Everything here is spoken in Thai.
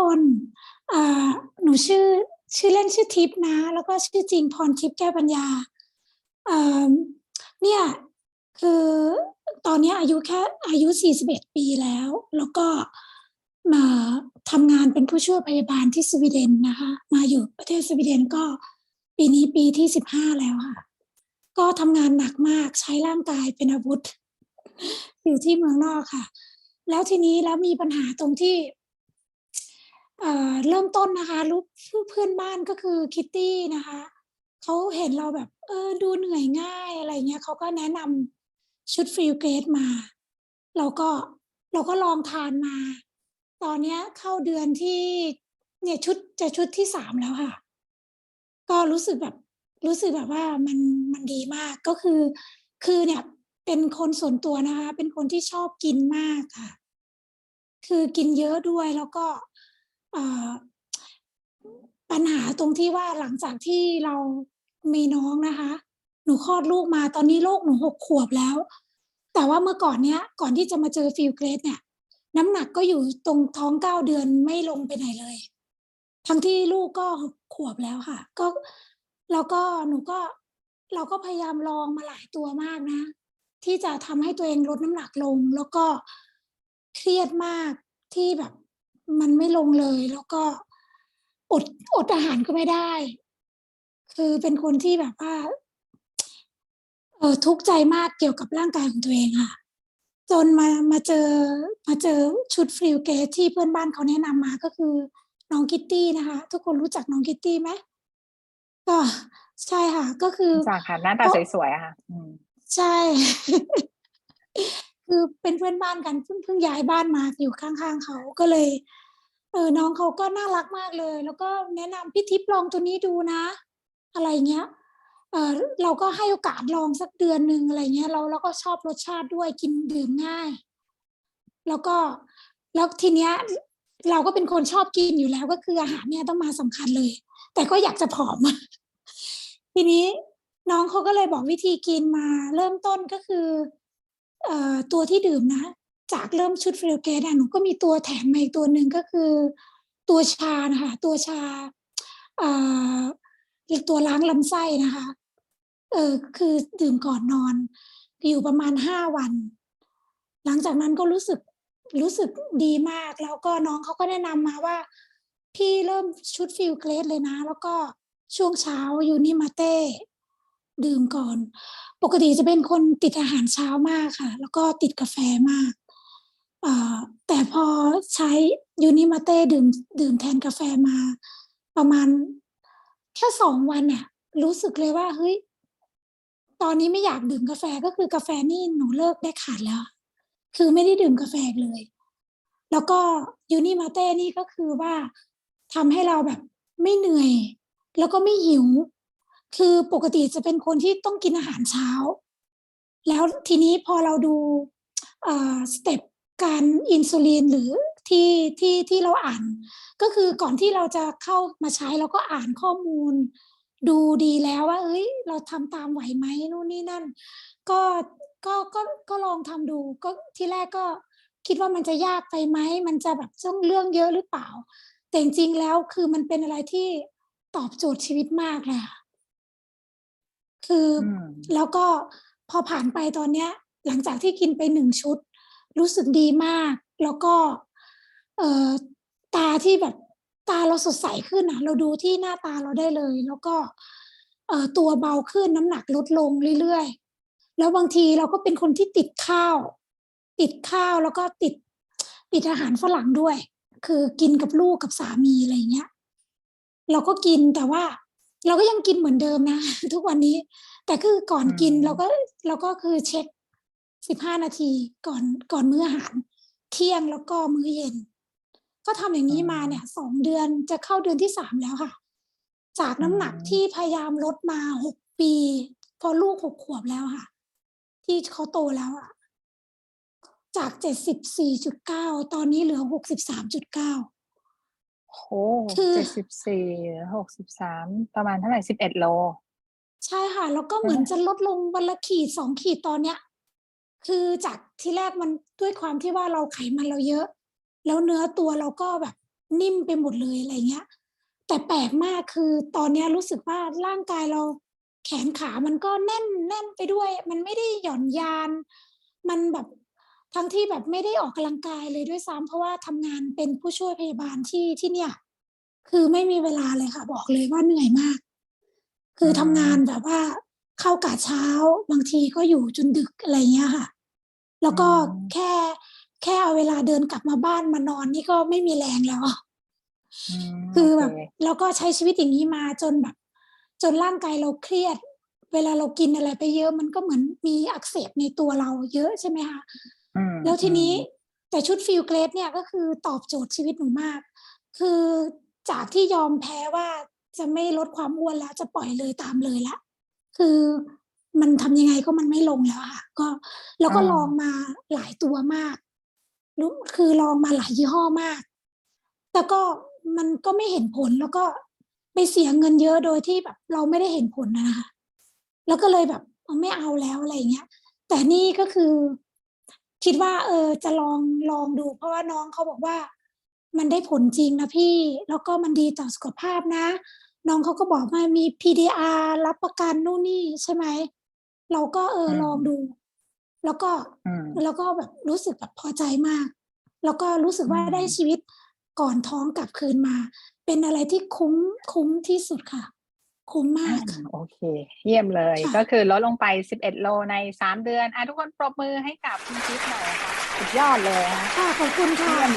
คนหนูชื่อชื่อเล่นชื่อทิพย์นะ แล้วก็ชื่อจริงพรทิพย์แก้วปัญญาเนี่ยคือตอนนี้อายุแค่อายุ 41 ปีแล้ว แล้วก็มาทำงานเป็นผู้ช่วยพยาบาลที่สวีเดนนะคะ มาอยู่ประเทศสวีเดนก็ปีนี้ปีที่ 15 แล้วค่ะ ก็ทำงานหนักมากใช้ร่างกายเป็นอาวุธ อยู่ที่เมืองนอกค่ะ แล้วทีนี้แล้วมีปัญหาตรงที่ เริ่มต้นนะคะรู้เพื่อนบ้านก็คือคิตตี้นะคะเขาเห็นเราแบบเออดูเหนื่อยง่ายอะไรเงี้ยเขาก็แนะนำชุดฟิลเกรดมา เราก็เราก็ลองทานมา ตอนเนี้ยเข้าเดือนที่เนี่ยชุดจะชุดที่สามแล้วค่ะ ก็รู้สึกแบบรู้สึกแบบว่ามันมันดีมากก็คือ คือเนี่ยเป็นคนส่วนตัวนะคะ เป็นคนที่ชอบกินมากค่ะ คือกินเยอะด้วยแล้วก็ ปัญหาตรงที่ว่าหลังจากที่เรามีน้องนะคะ หนูคลอดลูกมาตอนนี้ลูกหนูหกขวบแล้ว แต่ว่าเมื่อก่อนเนี้ย ก่อนที่จะมาเจอฟิลเกรดเนี่ย น้ำหนักก็อยู่ตรงท้องเก้าเดือนไม่ลงไปไหนเลย ทั้งที่ลูกก็หกขวบแล้วค่ะ ก็แล้วก็หนูก็เราก็พยายามลองมาหลายตัวมากนะ ที่จะทำให้ตัวเองลดน้ำหนักลง แล้วก็เครียดมากที่แบบ มันไม่ลงเลย แล้วก็อดอดอาหารก็ไม่ได้ คือเป็นคนที่แบบว่าเออทุกข์ใจมากเกี่ยวกับร่างกายของตัวเองค่ะจนมามาเจอมาเจอชุดฟริลเกตที่เพื่อนบ้านเขาแนะนำมาก็คือน้องคิตตี้นะคะ ทุกคนรู้จักน้องคิตตี้ไหมก็ใช่ค่ะ ก็คือจากค่ะหน้าตาสวยๆอะค่ะอืมใช่ คือเป็นเพื่อนบ้านกันเพิ่งเพิ่งย้ายบ้านมาอยู่ข้างๆเขาก็เลย เออน้องเขาก็น่ารักมากเลย แล้วก็แนะนำพี่ทิพย์ลองตัวนี้ดูนะ อะไรเงี้ยเออเราก็ให้โอกาสลองสักเดือนหนึ่งอะไรเงี้ยเราเราก็ชอบรสชาติด้วยกินดื่มง่าย แล้วก็แล้วทีเนี้ยเราก็เป็นคนชอบกินอยู่แล้วก็คืออาหารเนี่ยต้องมาสำคัญเลย แต่ก็อยากจะผอม ทีนี้น้องเขาก็เลยบอกวิธีกินมา เริ่มต้นก็คือ ตัวที่ดื่มนะ จากเริ่มชุดฟริลเกตหนูก็มีตัวแถมมาอีกตัวหนึ่งก็คือ ตัวชานะคะตัวชาเอ่อตัวล้างลำไส้นะคะเออคือดื่มก่อนนอน อยู่ประมาณห้าวัน หลังจากนั้นก็รู้สึกรู้สึกดีมาก แล้วก็น้องเขาก็แนะนำมาว่า พี่เริ่มชุดฟิลเกรดเลยนะ แล้วก็ช่วงเช้าอยู่นิมาเต้ ดื่มก่อน ปกติจะเป็นคนติดอาหารเช้ามากค่ะ แล้วก็ติดกาแฟมากแต่พอใช้ยูนิมาเต้ดื่มดื่มแทนกาแฟมา ประมาณแค่สองวันน่ะรู้สึกเลยว่าเฮ้ยตอนนี้ไม่อยากดื่มกาแฟก็คือกาแฟนี่หนูเลิกได้ขาดแล้ว คือไม่ได้ดื่มกาแฟเลย แล้วก็ยูนิมาเต้นี่ก็คือว่าทำให้เราแบบไม่เหนื่อย แล้วก็ไม่หิว คือปกติจะเป็นคนที่ต้องกินอาหารเช้า แล้วทีนี้พอเราดูสเต็ปการอินซูลินหรือที่ที่ที่เราอ่าน ก็คือก่อนที่เราจะเข้ามาใช้เราก็อ่านข้อมูล ดูดีแล้วว่า เอ้ย เราทำตามไหวไหมนู่นนี่นั่น ก็ก็ก็ก็ลองทำดูก็ที่แรกก็คิดว่ามันจะยากไปไหมมันจะแบบต้องเรื่องเยอะหรือเปล่า แต่จริงๆแล้วคือมันเป็นอะไรที่ตอบโจทย์ชีวิตมากเลยค่ะ คืออมแล้วก็พอผ่านไปตอนเนี้ย หลังจากที่กินไปหนึ่งชุด รู้สึกดีมาก แล้วก็เอ่อตาที่แบบตาเราสดใสขึ้นอะ เราดูที่หน้าตาเราได้เลย แล้วก็เอ่อตัวเบาขึ้นน้ำหนักลดลงเรื่อยๆ แล้วบางทีเราก็เป็นคนที่ติดข้าว ติดข้าวแล้วก็ติดติดอาหารฝรั่งด้วย คือกินกับลูกกับสามีอะไรอย่างเงี้ย เราก็กินแต่ว่า เราก็ยังกินเหมือนเดิมนะ ทุกวันนี้ แต่คือก่อนกินอืมเราก็เราก็คือเช็คสิบห้านาทีก่อนก่อนมื้ออาหาร เที่ยงแล้วก็มื้อเย็น ก็ทำอย่างนี้มาเนี่ยสองเดือนจะเข้าเดือนที่สามแล้วค่ะ จากน้ำหนักที่พยายามลดมาหกปี พอลูกหกขวบแล้วค่ะ ที่เขาโตแล้วอะจากเจ็ดสิบสี่จุดเก้าตอนนี้เหลือหกสิบสามจุดเก้า โหคือเจ็ดสิบสี่หกสิบสามประมาณเท่าไหร่สิบเอ็ดโล ใช่ค่ะ แล้วก็เหมือนจะลดลงวันละขีดสองขีดตอนเนี้ย คือจากที่แรกมันด้วยความที่ว่าเราไขมันเราเยอะ แล้วเนื้อตัวเราก็แบบนิ่มไปหมดเลยอะไรเงี้ย แต่แปลกมากคือตอนเนี้ยรู้สึกว่าร่างกายเราแขนขามันก็แน่นแน่นไปด้วย มันไม่ได้หย่อนยาน มันแบบ ทั้งที่แบบไม่ได้ออกกำลังกายเลยด้วยซ้ำเพราะว่าทำงานเป็นผู้ช่วยพยาบาลที่ที่เนี่ย คือไม่มีเวลาเลยค่ะ บอกเลยว่าเหนื่อยมาก คือทำงานแบบว่าเข้ากะเช้าบางทีก็อยู่จนดึกอะไรเงี้ยค่ะ แล้วก็อืมแค่แค่เอาเวลาเดินกลับมาบ้านมานอนนี่ก็ไม่มีแรงแล้วอะอืมคือแบบโเแล้วก็ใช้ชีวิตอย่างนี้มาจนแบบ จนร่างกายเราเครียด เวลาเรากินอะไรไปเยอะ มันก็เหมือนมีอักเสบในตัวเราเยอะใช่ไหมคะอืม แล้วทีนี้อืมแต่ชุดฟิลเกรดเนี่ยก็คือตอบโจทย์ชีวิตหนูมาก คือจากที่ยอมแพ้ว่าจะไม่ลดความอ้วนแล้วจะปล่อยเลยตามเลยละ คือมันทำยังไงก็มันไม่ลงแล้วอะค่ะ ก็แล้วก็ลองมาหลายตัวมากรู้คือลองมาหลายยี่ห้อมาก แต่ก็มันก็ไม่เห็นผลแล้วก็ไปเสียเงินเยอะโดยที่แบบ เราไม่ได้เห็นผลนะนะคะ แล้วก็เลยแบบเอาไม่เอาแล้วอะไรอย่างเงี้ย แต่นี่ก็คือ คิดว่า เออ จะลองลองดู เพราะว่าน้องเขาบอกว่า มันได้ผลจริงนะพี่ แล้วก็มันดีต่อสุขภาพนะ น้องเขาก็บอกว่ามี PDR รับประกันนู่นนี่ใช่ไหม เราก็เอออืมลองดู แล้วก็อืมแล้วก็แบบรู้สึกแบบพอใจมาก แล้วก็รู้สึกว่าอืมได้ชีวิตก่อนท้องกลับคืนมา เป็นอะไรที่คุ้มคุ้มที่สุดค่ะ คุ้มมากค่ะโอเค เยี่ยมเลยค่ะก็คือลดลงไป 11 โลใน 3 เดือนอะทุกคนปรบมือให้กับคุณจิ๊บหน่อยค่ะ สุดยอดเลยนะค่ะ ขอบคุณค่ะเยี่ยม